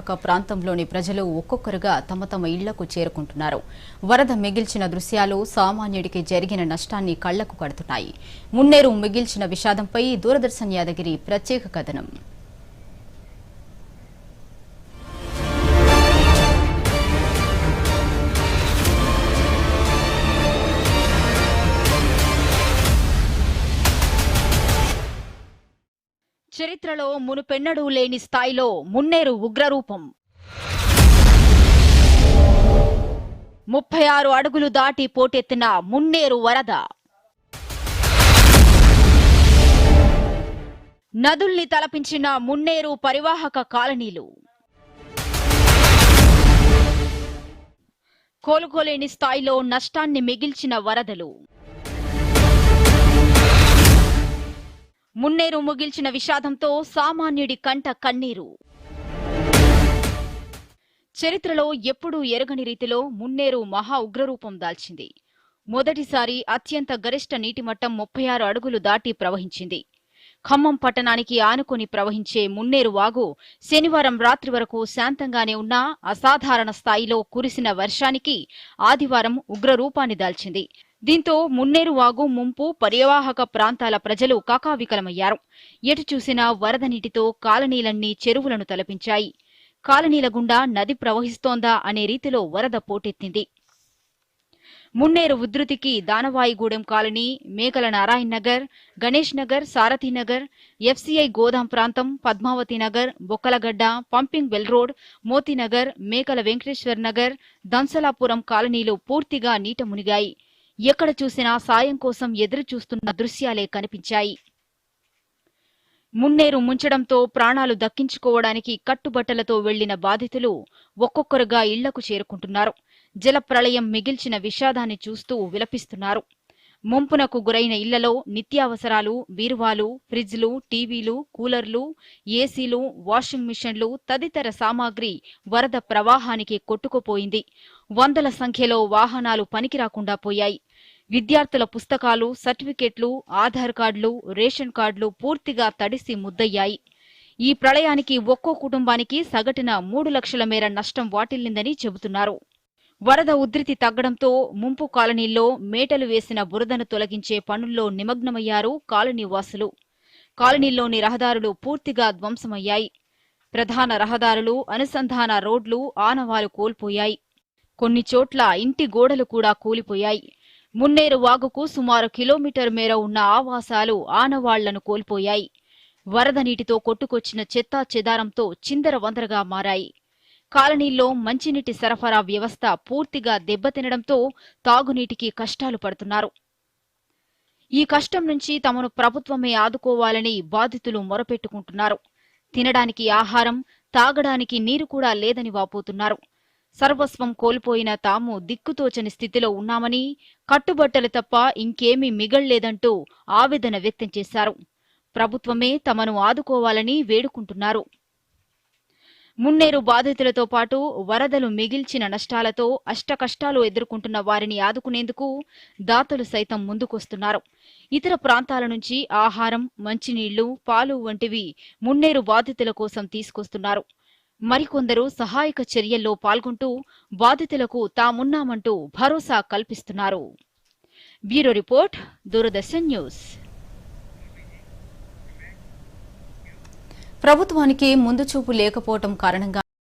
ప్రాంతంలోని ప్రజలు ఒక్కొక్కరుగా తమ తమ ఇళ్ళకు చేరుకుంటున్నారు. వరద మిగిల్చిన దృశ్యాలు సామాన్యుడికి జరిగిన నష్టాన్ని కళ్ళకు కడుతున్నాయి. మున్నేరు మిగిల్చిన విషాదంపై దూరదర్శన్ యాదగిరి ప్రత్యేక కథనం. చరిత్రలో మునుపెన్నడూ లేని స్థాయిలో మున్నేరు ఉగ్రరూపం. ముప్పై ఆరు అడుగులు దాటి పోటెత్తిన మున్నేరు వరద. నదుల్ని తలపించిన మున్నేరు పరివాహక కాలనీలు. కోలుకోలేని స్థాయిలో నష్టాన్ని మిగిల్చిన వరదలు. మున్నేరు ముగిల్చిన విషాదంతో సామాన్యుడి కంట కన్నీరు. చరిత్రలో ఎప్పుడూ ఎరగని రీతిలో మున్నేరు మహా ఉగ్రరూపం దాల్చింది. మొదటిసారి అత్యంత గరిష్ట నీటి మట్టం ముప్పై ఆరు అడుగులు దాటి ప్రవహించింది. ఖమ్మం పట్టణానికి ఆనుకొని ప్రవహించే మున్నేరు వాగు శనివారం రాత్రి వరకు శాంతంగానే ఉన్నా అసాధారణ స్థాయిలో కురిసిన వర్షానికి ఆదివారం ఉగ్రరూపాన్ని దాల్చింది. దీంతో మున్నేరు వాగు ముంపు పర్యవాహక ప్రాంతాల ప్రజలు కాకావికలమయ్యారు. ఎటు చూసినా వరద నీటితో కాలనీలన్నీ చెరువులను తలపించాయి. కాలనీల గుండా నది ప్రవహిస్తోందా అనే రీతిలో వరద పోటెత్తింది. Munneru ఉధృతికి Danavaigudem colony Mekala Narayana Nagar Ganesh Nagar Sarathi Nagar FCI godown ప్రాంతం Padmavathi Nagar Bokkalagadda pumping well road Motinagar Mekala Venkateshwar Nagar Damsalapuram కాలనీలు పూర్తిగా నీట మునిగాయి. ఎక్కడ చూసినా సాయం కోసం ఎదురు చూస్తున్న దృశ్యాలే కనిపించాయి. మున్నేరు ముంచడంతో ప్రాణాలు దక్కించుకోవడానికి కట్టుబట్టలతో వెళ్ళిన బాధితులు ఒక్కొక్కరుగా ఇళ్ళకు చేరుకుంటున్నారు. జలప్రళయం మిగిల్చిన విషాదాన్ని చూస్తూ విలపిస్తున్నారు. ముంపునకు గురైన ఇళ్ళలో నిత్యావసరాలు బీరువాలు ఫ్రిడ్జ్లు టీవీలు కూలర్లు ఏసీలు వాషింగ్ మిషన్లు తదితర సామాగ్రి వరద ప్రవాహానికి కొట్టుకుపోయింది. వందల సంఖ్యలో వాహనాలు పనికిరాకుండా పోయాయి. విద్యార్థుల పుస్తకాలు సర్టిఫికెట్లు ఆధార్ కార్డులు రేషన్ కార్డులు పూర్తిగా తడిసి ముద్దయ్యాయి. ఈ ప్రళయానికి ఒక్కో కుటుంబానికి సగటున మూడు లక్షల మేర నష్టం వాటిల్లిందని చెబుతున్నారు. వరద ఉధృతి తగ్గడంతో ముంపు కాలనీల్లో మేటలు వేసిన బురదను తొలగించే పనుల్లో నిమగ్నమయ్యారు కాలనీ వాసులు. కాలనీల్లోని రహదారులు పూర్తిగా ధ్వంసమయ్యాయి. ప్రధాన రహదారులు అనుసంధాన రోడ్లు ఆనవాలు కోల్పోయాయి. కొన్ని చోట్ల ఇంటి గోడలు కూడా కూలిపోయాయి. మున్నేరు వాగుకు సుమారు కిలోమీటర్ మేర ఉన్న ఆవాసాలు ఆనవాళ్ళను కోల్పోయాయి. వరద నీటితో కొట్టుకొచ్చిన చెత్తా చెదారంతో చిందరవందరగా మారాయి. కాలనీల్లో మంచినీటి సరఫరా వ్యవస్థ పూర్తిగా దెబ్బతినడంతో తాగునీటికి కష్టాలు పడుతున్నారు. ఈ కష్టం నుంచి తమను ప్రభుత్వమే ఆదుకోవాలని బాధితులు మొరపెట్టుకుంటున్నారు. తినడానికి ఆహారం తాగడానికి నీరు కూడా లేదని వాపోతున్నారు. సర్వస్వం కోల్పోయిన తాము దిక్కుతోచని స్థితిలో ఉన్నామని కట్టుబట్టలు తప్ప ఇంకేమీ మిగళ్ళేదంటూ ఆవేదన వ్యక్తం చేశారు. ప్రభుత్వమే తమను ఆదుకోవాలని వేడుకుంటున్నారు. మున్నేరు బాధితులతో పాటు వరదలు మిగిల్చిన నష్టాలతో అష్టకష్టాలు ఎదుర్కొంటున్న వారిని ఆదుకునేందుకు దాతలు సైతం ముందుకొస్తున్నారు. ఇతర ప్రాంతాల నుంచి ఆహారం మంచినీళ్ళు పాలు వంటివి మున్నేరు బాధితుల కోసం తీసుకొస్తున్నారు. మరికొందరు సహాయక చర్యల్లో పాల్గొంటూ బాధితులకు తామున్నామంటూ భరోసా కల్పిస్తున్నారు. Bureau report Doordarshan news. ప్రభుత్వానికి ముందు చూపు లేకపోవటం కారణంగా